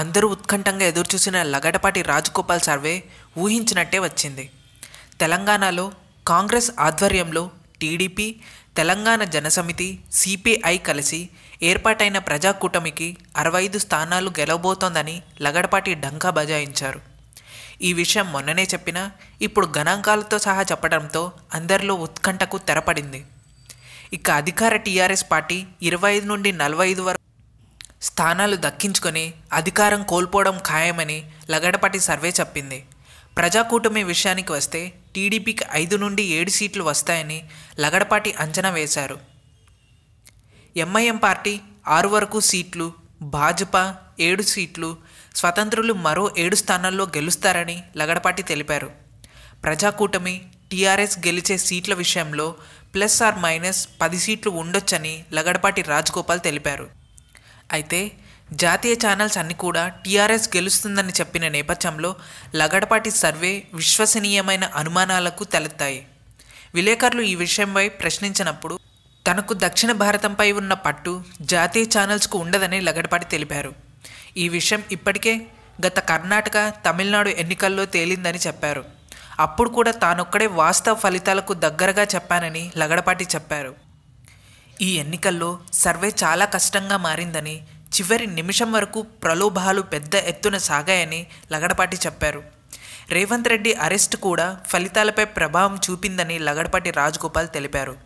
అందరూ ఉత్కంఠంగా ఎదురుచూసిన లగడపాటి రాజగోపాల్ సర్వే ఊహించినట్టే వచ్చింది. తెలంగాణలో కాంగ్రెస్ ఆధ్వర్యంలో టీడీపీ తెలంగాణ జనసమితి సిపిఐ కలిసి ఏర్పాటైన ప్రజాకూటమికి అరవై ఐదు స్థానాలు గెలవబోతోందని లగడపాటి డంకా బజాయించారు. ఈ విషయం మొన్ననే చెప్పినా ఇప్పుడు గణాంకాలతో సహా చెప్పడంతో అందరిలో ఉత్కంఠకు తెరపడింది. ఇక అధికార టీఆర్ఎస్ పార్టీ ఇరవై ఐదు నుండి నలభై ఐదు వరకు స్థానాలు దక్కించుకొని అధికారం కోల్పోవడం ఖాయమని లగడపాటి సర్వే చెప్పింది. ప్రజాకూటమి విషయానికి వస్తే టీడీపీకి ఐదు నుండి ఏడు సీట్లు వస్తాయని లగడపాటి అంచనా వేశారు. ఎంఐఎం పార్టీ ఆరు వరకు సీట్లు భాజపా ఏడు సీట్లు స్వతంత్రులు మరో ఏడు స్థానాల్లో గెలుస్తారని లగడపాటి తెలిపారు. ప్రజాకూటమి టీఆర్ఎస్ గెలిచే సీట్ల విషయంలో ప్లస్ ఆర్ మైనస్ పది సీట్లు ఉండొచ్చని లగడపాటి రాజగోపాల్ తెలిపారు. అయితే జాతీయ ఛానల్స్ అన్ని కూడా టీఆర్ఎస్ గెలుస్తుందని చెప్పిన నేపథ్యంలో లగడపాటి సర్వే విశ్వసనీయమైన అనుమానాలకు తలెత్తాయి. విలేకరులు ఈ విషయంపై ప్రశ్నించినప్పుడు తనకు దక్షిణ భారతంపై ఉన్న పట్టు జాతీయ ఛానల్స్కు ఉండదని లగడపాటి తెలిపారు. ఈ విషయం ఇప్పటికే గత కర్ణాటక తమిళనాడు ఎన్నికల్లో తేలిందని చెప్పారు. అప్పుడు కూడా తానొక్కడే వాస్తవ ఫలితాలకు దగ్గరగా చెప్పానని లగడపాటి చెప్పారు. ఈ ఎన్నికల్లో సర్వే చాలా కష్టంగా మారిందని చివరి నిమిషం వరకు ప్రలోభాలు పెద్ద ఎత్తున సాగాయని లగడపాటి చెప్పారు. రేవంత్ రెడ్డి అరెస్ట్ కూడా ఫలితాలపై ప్రభావం చూపిందని లగడపాటి రాజగోపాల్ తెలిపారు.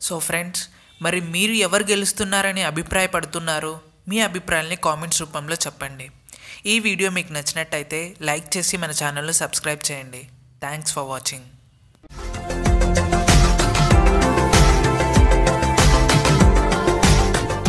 సో ఫ్రెండ్స్ మరి మీరు ఎవరు గెలుస్తున్నారని అభిప్రాయపడుతున్నారో మీ అభిప్రాయాల్ని కామెంట్స్ రూపంలో చెప్పండి. ఈ వీడియో మీకు నచ్చినట్టయితే లైక్ చేసి మన ఛానల్ను సబ్స్క్రైబ్ చేయండి. Thanks for watching.